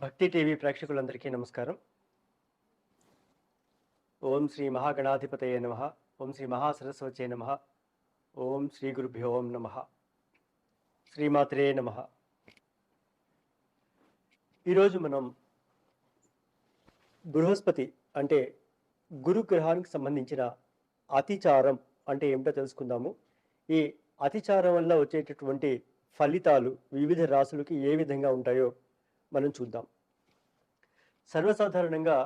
భక్తి టీవీ ప్రేక్షకులందరికీ నమస్కారం. ఓం శ్రీ మహాగణాధిపతయ నమ. ఓం శ్రీ మహాసరస్వతే నమ. ఓం శ్రీ గురుభ్యో ఓం నమ. శ్రీమాత్రే నమ. ఈరోజు మనం బృహస్పతి అంటే గురుగ్రహానికి సంబంధించిన అతిచారం అంటే ఏమిటో తెలుసుకుందాము. ఈ అతిచారం వల్ల వచ్చేటటువంటి ఫలితాలు వివిధ రాసులకి ఏ విధంగా ఉంటాయో మనం చూద్దాం. సర్వసాధారణంగా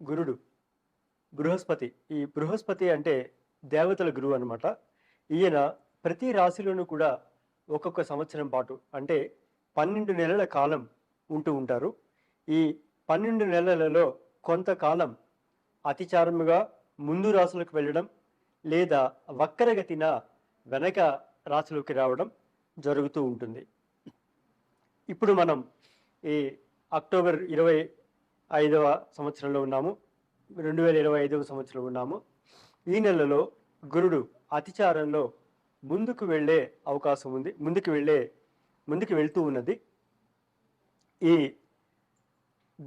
గురుడు బృహస్పతి ఈ బృహస్పతి అంటే దేవతల గురువు అనమాట ఈయన ప్రతి రాశిలోనూ కూడా ఒక్కొక్క సంవత్సరం పాటు అంటే పన్నెండు నెలల కాలం ఉంటూ ఉంటారు. ఈ పన్నెండు నెలలలో కొంతకాలం అతిచారముగా ముందు రాశులకు వెళ్ళడం లేదా వక్రగతిన వెనక రాశిలోకి రావడం జరుగుతూ ఉంటుంది. ఇప్పుడు మనం ఈ అక్టోబర్ ఇరవై ఐదవ సంవత్సరంలో ఉన్నాము. రెండు వేల ఇరవై ఐదవ సంవత్సరంలో ఉన్నాము. ఈ నెలలో గురుడు అతిచారంలో ముందుకు వెళ్ళే అవకాశం ఉంది. ముందుకు వెళ్ళే ముందుకు వెళ్తూ ఉన్నది. ఈ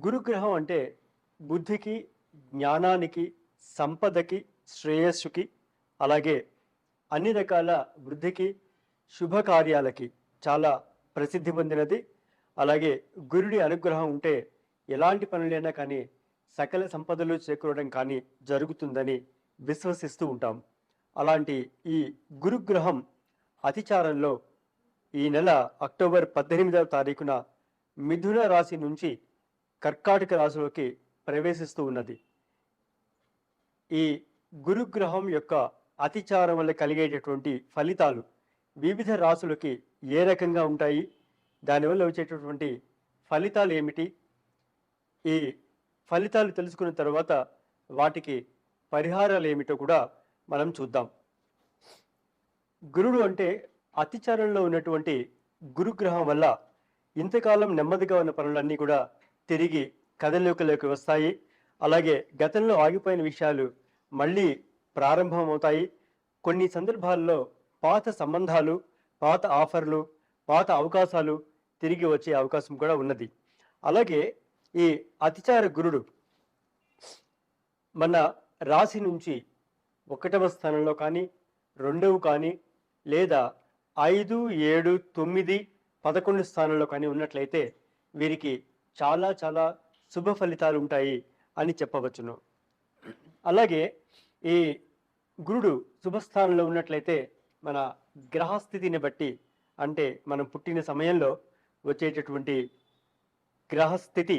గురుగ్రహం అంటే బుద్ధికి జ్ఞానానికి సంపదకి శ్రేయస్సుకి అలాగే అన్ని రకాల వృద్ధికి శుభకార్యాలకి చాలా ప్రసిద్ధి పొందినది. అలాగే గురుడి అనుగ్రహం ఉంటే ఎలాంటి పనులైనా కానీ సకల సంపదలు చేకూరడం కానీ జరుగుతుందని విశ్వసిస్తూ ఉంటాం. అలాంటి ఈ గురుగ్రహం అతిచారంలో ఈ నెల అక్టోబర్ పద్దెనిమిదవ తారీఖున మిథున రాశి నుంచి కర్కాటక రాశిలోకి ప్రవేశిస్తూ ఉన్నది. ఈ గురుగ్రహం యొక్క అతిచారం వల్ల కలిగేటటువంటి ఫలితాలు వివిధ రాశులకి ఏ రకంగా ఉంటాయి? దానివల్ల వచ్చేటటువంటి ఫలితాలు ఏమిటి? ఈ ఫలితాలు తెలుసుకున్న తర్వాత వాటికి పరిహారాలు ఏమిటో కూడా మనం చూద్దాం. గురుడు అంటే అతిచారంలో ఉన్నటువంటి గురుగ్రహం వల్ల ఇంతకాలం నెమ్మదిగా ఉన్న పనులన్నీ కూడా తిరిగి కథలోకిలోకి వస్తాయి. అలాగే గతంలో ఆగిపోయిన విషయాలు మళ్ళీ ప్రారంభమవుతాయి. కొన్ని సందర్భాల్లో పాత సంబంధాలు పాత ఆఫర్లు పాత అవకాశాలు తిరిగి వచ్చే అవకాశం కూడా ఉన్నది. అలాగే ఈ అతిచార గురుడు మన రాశి నుంచి ఒకటవ స్థానంలో కానీ రెండవ కానీ లేదా ఐదు ఏడు తొమ్మిది పదకొండు స్థానంలో కానీ ఉన్నట్లయితే వీరికి చాలా చాలా శుభ ఫలితాలు ఉంటాయి అని చెప్పవచ్చును. అలాగే ఈ గురుడు శుభస్థానంలో ఉన్నట్లయితే మన గ్రహస్థితిని బట్టి అంటే మనం పుట్టిన సమయంలో వచ్చేటటువంటి గ్రహస్థితి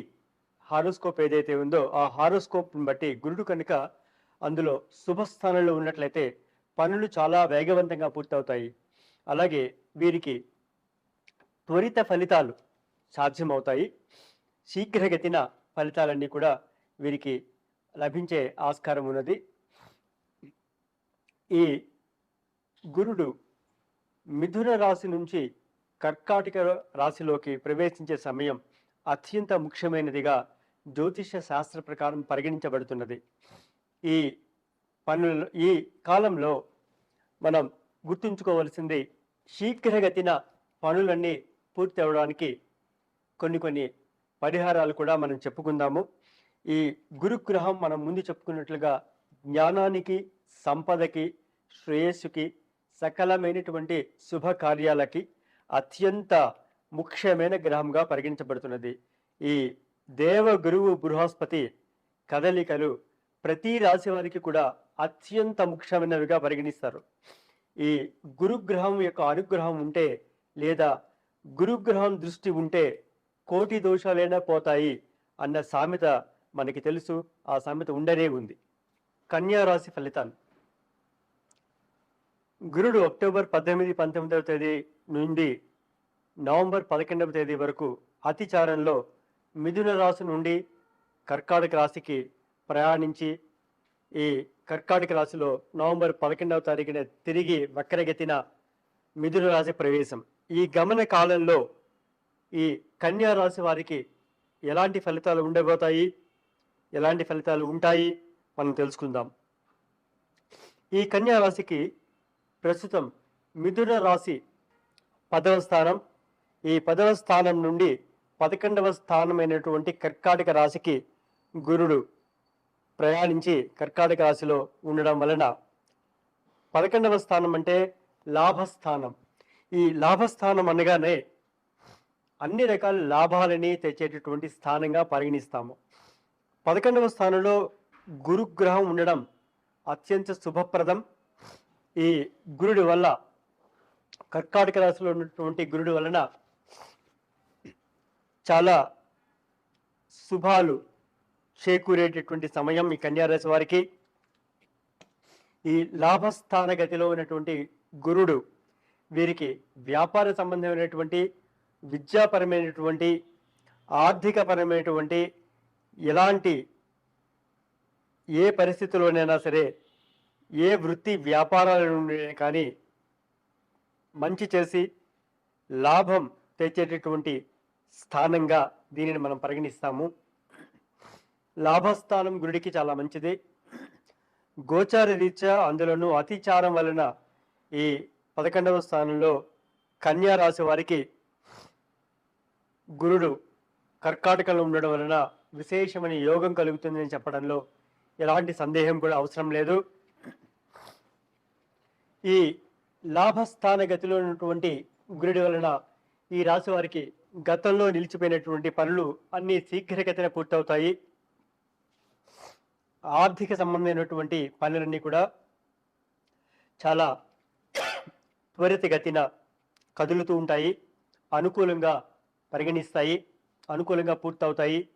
హారోస్కోప్ ఏదైతే ఉందో ఆ హారోస్కోప్ని బట్టి గురుడు కనుక అందులో శుభస్థానంలో ఉన్నట్లయితే పనులు చాలా వేగవంతంగా పూర్తవుతాయి. అలాగే వీరికి త్వరిత ఫలితాలు సాధ్యమవుతాయి. శీఘ్రగతిన ఫలితాలన్నీ కూడా వీరికి లభించే ఆస్కారం ఉన్నది. ఈ గురుడు మిథున రాశి నుంచి కర్కాటక రాశిలోకి ప్రవేశించే సమయం అత్యంత ముఖ్యమైనదిగా జ్యోతిష శాస్త్ర ప్రకారం పరిగణించబడుతున్నది. ఈ పనుల ఈ కాలంలో మనం గుర్తుంచుకోవలసింది శీఘ్రగతిన పనులన్నీ పూర్తి అవడానికి కొన్ని కొన్ని పరిహారాలు కూడా మనం చెప్పుకుందాము. ఈ గురుగ్రహం మనం ముందు చెప్పుకున్నట్లుగా జ్ఞానానికి సంపదకి శ్రేయస్సుకి సకలమైనటువంటి శుభకార్యాలకి అత్యంత ముఖ్యమైన గ్రహంగా పరిగణించబడుతున్నది. ఈ దేవ గురువు బృహస్పతి కదలికలు ప్రతి రాశి వారికి కూడా అత్యంత ముఖ్యమైనవిగా పరిగణిస్తారు. ఈ గురుగ్రహం యొక్క అనుగ్రహం ఉంటే లేదా గురుగ్రహం దృష్టి ఉంటే కోటి దోషాలైనా పోతాయి అన్న సామెత మనకి తెలుసు. ఆ సామెత ఉండనే ఉంది. కన్యా రాశి ఫలితాలు. గురుడు అక్టోబర్ పద్దెనిమిది పంతొమ్మిదవ తేదీ నుండి నవంబర్ పదకొండవ తేదీ వరకు అతిచారంలో మిథున రాశి నుండి కర్కాటక రాశికి ప్రయాణించి ఈ కర్కాటక రాశిలో నవంబర్ పదకొండవ తారీఖున తిరిగి వక్రగతిన మిథున రాశి ప్రవేశం. ఈ గమన కాలంలో ఈ కన్యా రాశి వారికి ఎలాంటి ఫలితాలు ఉండబోతాయి? ఎలాంటి ఫలితాలు ఉంటాయి? మనం తెలుసుకుందాం. ఈ కన్యా రాశికి ప్రస్తుతం మిథున రాశి పదవ స్థానం. ఈ పదవ స్థానం నుండి పదకొండవ స్థానమైనటువంటి కర్కాటక రాశికి గురుడు ప్రయాణించి కర్కాటక రాశిలో ఉండడం వలన పదకొండవ స్థానం అంటే లాభస్థానం. ఈ లాభస్థానం అనగానే అన్ని రకాల లాభాలని తెచ్చేటటువంటి స్థానంగా పరిగణిస్తాము. పదకొండవ స్థానంలో గురుగ్రహం ఉండడం అత్యంత శుభప్రదం. ఈ గురుడి వల్ల కర్కాటక రాశిలో ఉన్నటువంటి గురుడి వలన చాలా శుభాలు చేకూరేటటువంటి సమయం ఈ కన్యారాశి వారికి. ఈ లాభస్థాన గతిలో ఉన్నటువంటి గురుడు వీరికి వ్యాపార సంబంధమైనటువంటి విద్యాపరమైనటువంటి ఆర్థికపరమైనటువంటి ఎలాంటి ఏ పరిస్థితిలోనైనా సరే ఏ వృత్తి వ్యాపారాల నుండి కానీ మంచి చేసి లాభం తెచ్చేటటువంటి స్థానంగా దీనిని మనం పరిగణిస్తాము. లాభస్థానం గురుడికి చాలా మంచిది. గోచార రీత్యా అందులోనూ అతిచారం వలన ఈ పదకొండవ స్థానంలో కన్యా రాశి వారికి గురుడు కర్కాటకంలో ఉండడం వలన విశేషమైన యోగం కలుగుతుందని చెప్పడంలో ఎలాంటి సందేహం కూడా అవసరం లేదు. ఈ లాభస్థాన గతిలో ఉన్నటువంటి గురుడి వలన ఈ రాశి వారికి గతంలో నిలిచిపోయినటువంటి పనులు అన్ని శీఘ్రగతిన పూర్తవుతాయి. ఆర్థిక సంబంధమైనటువంటి పనులన్నీ కూడా చాలా త్వరితగతిన కదులుతూ ఉంటాయి. అనుకూలంగా పరిగణిస్తాయి. అనుకూలంగా పూర్తవుతాయి.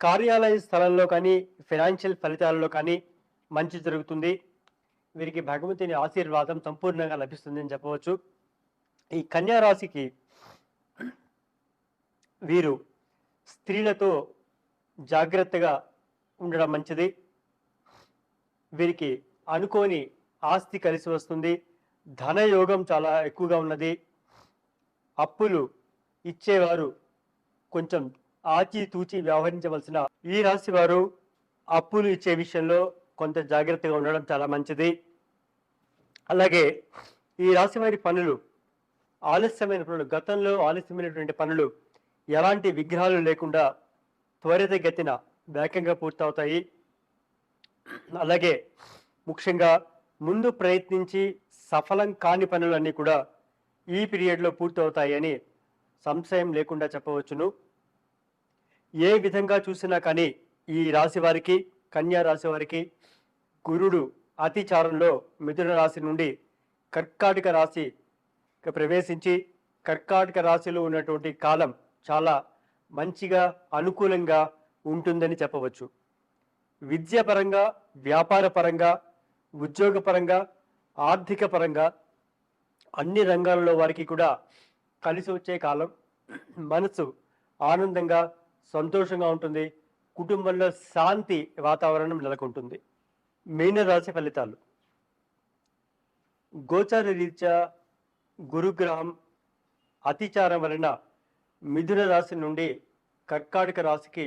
కార్యాలయ స్థలంలో కానీ ఫైనాన్షియల్ ఫలితాలలో కానీ మంచి జరుగుతుంది. వీరికి భగవంతుని ఆశీర్వాదం సంపూర్ణంగా లభిస్తుందని చెప్పవచ్చు. ఈ కన్యా రాశికి వీరు స్త్రీలతో జాగ్రత్తగా ఉండడం మంచిది. వీరికి అనుకోని ఆస్తి కలిసి వస్తుంది. ధనయోగం చాలా ఎక్కువగా ఉన్నది. అప్పులు ఇచ్చేవారు కొంచెం ఆచితూచి వ్యవహరించవలసిన ఈ రాశి వారు అప్పులు ఇచ్చే విషయంలో కొంత జాగ్రత్తగా ఉండడం చాలా మంచిది. అలాగే ఈ రాశి వారి పనులు ఆలస్యమైన పనులు గతంలో ఆలస్యమైనటువంటి పనులు ఎలాంటి విగ్రహాలు లేకుండా త్వరితగతిన వేగంగా పూర్తవుతాయి. అలాగే ముఖ్యంగా ముందు ప్రయత్నించి సఫలం కాని పనులన్నీ కూడా ఈ పీరియడ్లో పూర్తవుతాయని సంశయం లేకుండా చెప్పవచ్చును. ఏ విధంగా చూసినా కానీ ఈ రాశి వారికి కన్యా రాశి వారికి గురుడు అతిచారంలో మిథున రాశి నుండి కర్కాటక రాశి ప్రవేశించి కర్కాటక రాశిలో ఉన్నటువంటి కాలం చాలా మంచిగా అనుకూలంగా ఉంటుందని చెప్పవచ్చు. విద్యాపరంగా వ్యాపారపరంగా ఉద్యోగపరంగా ఆర్థిక పరంగా అన్ని రంగాలలో వారికి కూడా కలిసి వచ్చే కాలం. మనసు ఆనందంగా సంతోషంగా ఉంటుంది. కుటుంబంలో శాంతి వాతావరణం నెలకొంటుంది. మీనరాశి ఫలితాలు. గోచార రీత్యా గురుగ్రహం అతిచారం వలన మిథున రాశి నుండి కర్కాటక రాశికి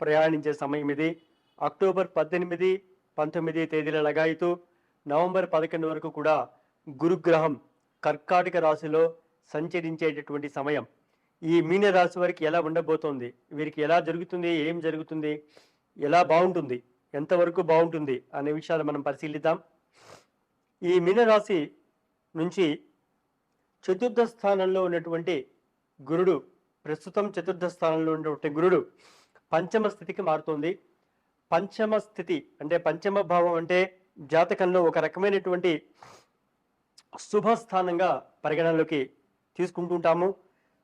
ప్రయాణించే సమయం ఇది. అక్టోబర్ పద్దెనిమిది పంతొమ్మిది తేదీల లగాయితూ నవంబర్ పదకొండు వరకు కూడా గురుగ్రహం కర్కాటక రాశిలో సంచరించేటటువంటి సమయం. ఈ మీన రాశి వారికి ఎలా ఉండబోతోంది? వీరికి ఎలా జరుగుతుంది? ఏం జరుగుతుంది? ఎలా బాగుంటుంది? ఎంతవరకు బాగుంటుంది? అనే విషయాలు మనం పరిశీలిద్దాం. ఈ మీనరాశి నుంచి చతుర్థ స్థానంలో ఉన్నటువంటి గురుడు ప్రస్తుతం చతుర్థ స్థానంలో ఉన్నటువంటి గురుడు పంచమ స్థితికి మారుతుంది. పంచమ స్థితి అంటే పంచమ భావం అంటే జాతకంలో ఒక రకమైనటువంటి శుభస్థానంగా పరిగణనలోకి తీసుకుంటుంటాము.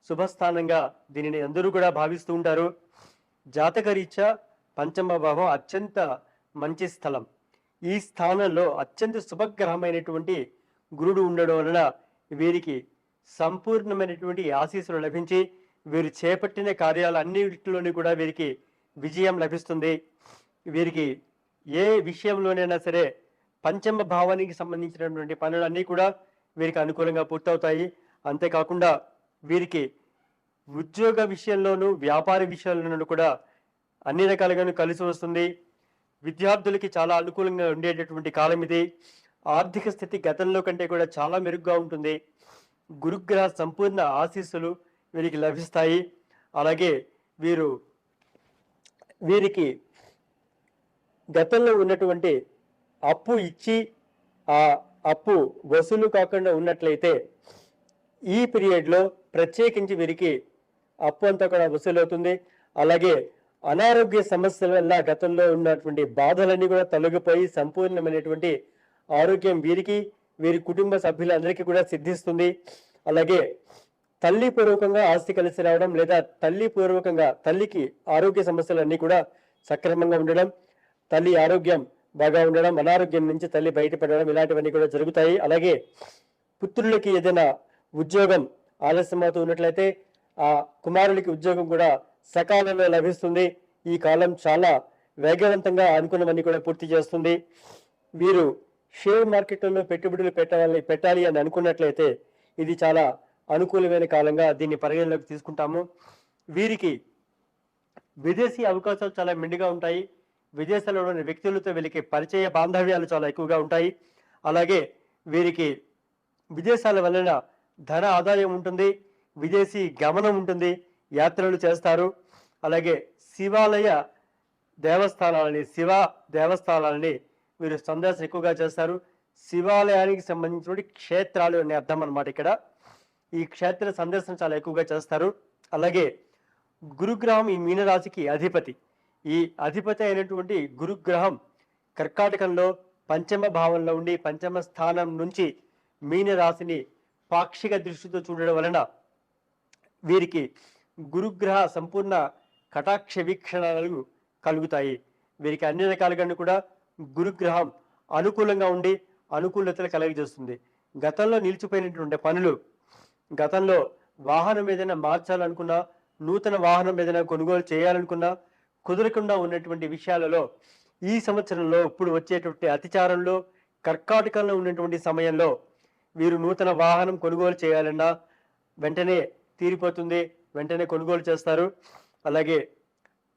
శుభస్థానంగా దీనిని అందరూ కూడా భావిస్తూ ఉంటారు. జాతకరీత్యా పంచమ భావం అత్యంత మంచి స్థలం. ఈ స్థానంలో అత్యంత శుభగ్రహమైనటువంటి గురుడు ఉండడం వలన వీరికి సంపూర్ణమైనటువంటి ఆశీస్సులు లభించి వీరు చేపట్టిన కార్యాలు అన్నిటిలోని కూడా వీరికి విజయం లభిస్తుంది. వీరికి ఏ విషయంలోనైనా సరే పంచమ భావానికి సంబంధించినటువంటి పనులన్నీ కూడా వీరికి అనుకూలంగా పూర్తవుతాయి. అంతేకాకుండా వీరికి ఉద్యోగ విషయంలోనూ వ్యాపార విషయంలోనూ కూడా అన్ని రకాలుగాను కలిసి వస్తుంది. విద్యార్థులకి చాలా అనుకూలంగా ఉండేటటువంటి కాలం ఇది. ఆర్థిక స్థితి గతంలో కంటే కూడా చాలా మెరుగ్గా ఉంటుంది. గురుగ్రహ సంపూర్ణ ఆశీస్సులు వీరికి లభిస్తాయి. అలాగే వీరు వీరికి గతంలో ఉన్నటువంటి అప్పు ఇచ్చి ఆ అప్పు వసూలు కాకుండా ఉన్నట్లయితే ఈ పీరియడ్లో ప్రత్యేకించి వీరికి అప్పు అంతా కూడా వసూలవుతుంది అలాగే అనారోగ్య సమస్యల వల్ల గతంలో ఉన్నటువంటి బాధలన్నీ కూడా తొలగిపోయి సంపూర్ణమైనటువంటి ఆరోగ్యం వీరికి వీరి కుటుంబ సభ్యులందరికీ కూడా సిద్ధిస్తుంది. అలాగే తల్లి పూర్వకంగా ఆస్తి కలిసి రావడం లేదా తల్లి పూర్వకంగా తల్లికి ఆరోగ్య సమస్యలన్నీ కూడా సక్రమంగా ఉండడం తల్లి ఆరోగ్యం బాగా ఉండడం అనారోగ్యం నుంచి తల్లి బయటపడడం ఇలాంటివన్నీ కూడా జరుగుతాయి. అలాగే పుత్రులకి ఏదైనా ఉద్యోగం ఆలస్యమవుతూ ఉన్నట్లయితే ఆ కుమారులకి ఉద్యోగం కూడా సకాలంలో లభిస్తుంది. ఈ కాలం చాలా వేగవంతంగా అనుకున్నవన్నీ కూడా పూర్తి చేస్తుంది. వీరు షేర్ మార్కెట్లలో పెట్టుబడులు పెట్టాలి పెట్టాలి అని అనుకున్నట్లయితే ఇది చాలా అనుకూలమైన కాలంగా దీన్ని పరిగణలోకి తీసుకుంటాము. వీరికి విదేశీ అవకాశాలు చాలా మెండుగా ఉంటాయి. విదేశాల్లో ఉన్న వ్యక్తులతో వీరికి పరిచయ బాంధవ్యాలు చాలా ఎక్కువగా ఉంటాయి. అలాగే వీరికి విదేశాల వలన ధన ఆదాయం ఉంటుంది విదేశీ గమనం ఉంటుంది యాత్రలు చేస్తారు. అలాగే శివాలయ దేవస్థానాలని శివ దేవస్థానాలని వీరు సందర్శన ఎక్కువగా చేస్తారు. శివాలయానికి సంబంధించినటువంటి క్షేత్రాలు అనే అర్థం అనమాట ఇక్కడ. ఈ క్షేత్ర సందర్శన చాలా ఎక్కువగా చేస్తారు. అలాగే గురుగ్రహం ఈ మీనరాశికి అధిపతి. ఈ అధిపతి అయినటువంటి గురుగ్రహం కర్కాటకంలో పంచమ భావంలో ఉండి పంచమ స్థానం నుంచి మీనరాశిని పాక్షిక దృష్టితో చూడడం వలన వీరికి గురుగ్రహ సంపూర్ణ కటాక్ష వీక్షణాలు కలుగుతాయి. వీరికి అన్ని రకాలుగానే కూడా గురుగ్రహం అనుకూలంగా ఉండి అనుకూలతలు కలగజేస్తుంది. గతంలో నిలిచిపోయినటువంటి పనులు గతంలో వాహనం ఏదైనా మార్చాలనుకున్నా నూతన వాహనం ఏదైనా కొనుగోలు చేయాలనుకున్నా కుదరకుండా ఉన్నటువంటి విషయాలలో ఈ సంవత్సరంలో ఇప్పుడు వచ్చేటువంటి అతిచారంలో కర్కాటకంలో ఉన్నటువంటి సమయంలో వీరు నూతన వాహనం కొనుగోలు చేయాలన్నా వెంటనే తీరిపోతుంది వెంటనే కొనుగోలు చేస్తారు. అలాగే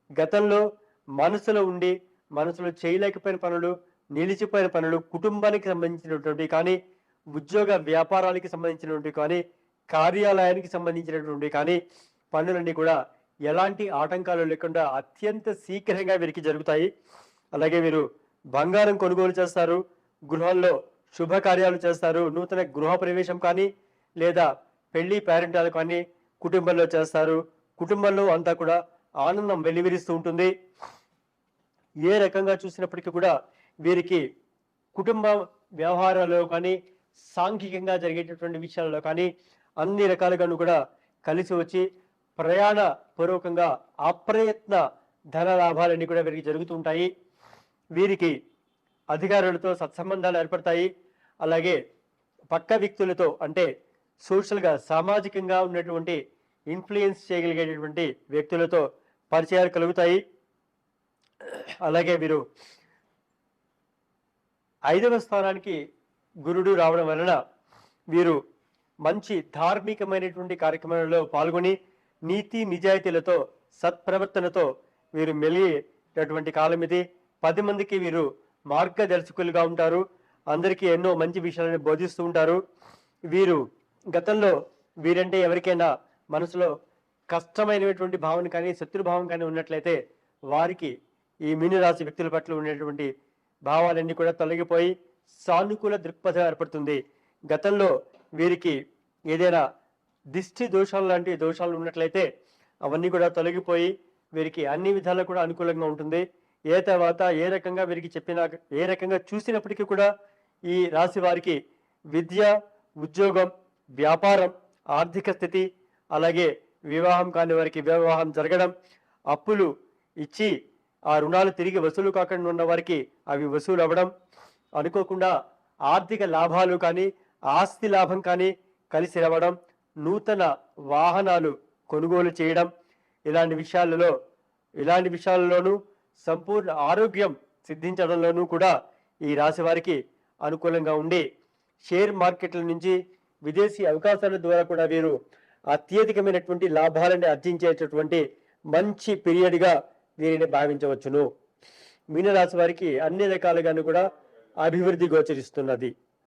గతంలో మనసులో ఉండి మనసులో చేయలేకపోయిన పనులు నిలిచిపోయిన పనులు కుటుంబానికి సంబంధించినటువంటి కానీ ఉద్యోగ వ్యాపారాలకి సంబంధించినటువంటి కానీ కార్యాలయానికి సంబంధించినటువంటి కానీ పనులన్నీ కూడా ఎలాంటి ఆటంకాలు లేకుండా అత్యంత శీఘ్రంగా వీరికి జరుగుతాయి. అలాగే వీరు బంగారం కొనుగోలు చేస్తారు. గృహాల్లో శుభకార్యాలు చేస్తారు. నూతన గృహ ప్రవేశం కానీ లేదా పెళ్ళి పేరెంటాలు కానీ కుటుంబంలో చేస్తారు. కుటుంబంలో అంతా కూడా ఆనందం వెలివిరిస్తూ ఉంటుంది. ఏ రకంగా చూసినప్పటికీ కూడా వీరికి కుటుంబ వ్యవహారాల్లో కానీ సాంఘికంగా జరిగేటటువంటి విషయాల్లో కానీ అన్ని రకాలుగాను కూడా కలిసి వచ్చి ప్రయాణ పూర్వకంగా అప్రయత్న ధన లాభాలన్నీ కూడా వీరికి జరుగుతూ ఉంటాయి. వీరికి అధికారులతో సత్సంబంధాలు ఏర్పడతాయి. అలాగే పక్క వ్యక్తులతో అంటే సోషల్గా సామాజికంగా ఉన్నటువంటి ఇన్ఫ్లుయెన్స్ చేయగలిగేటటువంటి వ్యక్తులతో పరిచయాలు కలుగుతాయి. అలాగే వీరు ఐదవ స్థానానికి గురుడు రావడం వలన వీరు మంచి ధార్మికమైనటువంటి కార్యక్రమాలలో పాల్గొని నీతి నిజాయితీలతో సత్ప్రవర్తనతో వీరు మెలిగేటటువంటి కాలం ఇది. పది మందికి వీరు మార్గదర్శకులుగా ఉంటారు. అందరికీ ఎన్నో మంచి విషయాలను బోధిస్తూ ఉంటారు. వీరు గతంలో వీరంటే ఎవరికైనా మనసులో కష్టమైనటువంటి భావన కానీ శత్రుభావం కానీ ఉన్నట్లయితే వారికి ఈ మీనరాశి వ్యక్తుల పట్ల ఉండేటువంటి భావాలన్నీ కూడా తొలగిపోయి సానుకూల దృక్పథం ఏర్పడుతుంది. గతంలో వీరికి ఏదైనా దిష్టి దోషాలు లాంటి దోషాలు ఉన్నట్లయితే అవన్నీ కూడా తొలగిపోయి వీరికి అన్ని విధాలు కూడా అనుకూలంగా ఉంటుంది. ఏ తర్వాత ఏ రకంగా వీరికి చెప్పినా ఏ రకంగా చూసినప్పటికీ కూడా ఈ రాశి వారికి విద్య ఉద్యోగం వ్యాపారం ఆర్థిక స్థితి అలాగే వివాహం కాని వారికి వివాహం జరగడం అప్పులు ఇచ్చి ఆ రుణాలు తిరిగి వసూలు కాకుండా ఉన్న వారికి అవి వసూలు అవ్వడం అనుకోకుండా ఆర్థిక లాభాలు కానీ ఆస్తి లాభం కానీ కలిసి రావడం నూతన వాహనాలు కొనుగోలు చేయడం ఇలాంటి విషయాలలో ఇలాంటి విషయాలలోనూ సంపూర్ణ ఆరోగ్యం సిద్ధించడంలోనూ కూడా ఈ రాశి వారికి అనుకూలంగా ఉండి షేర్ మార్కెట్ల నుంచి విదేశీ అవకాశాల ద్వారా కూడా వీరు అత్యధికమైనటువంటి లాభాలను ఆర్జించేటటువంటి మంచి పీరియడ్గా వీరిని భావించవచ్చును. మీనరాశి వారికి అన్ని రకాలుగాను కూడా అభివృద్ధి గోచరిస్తున్నది.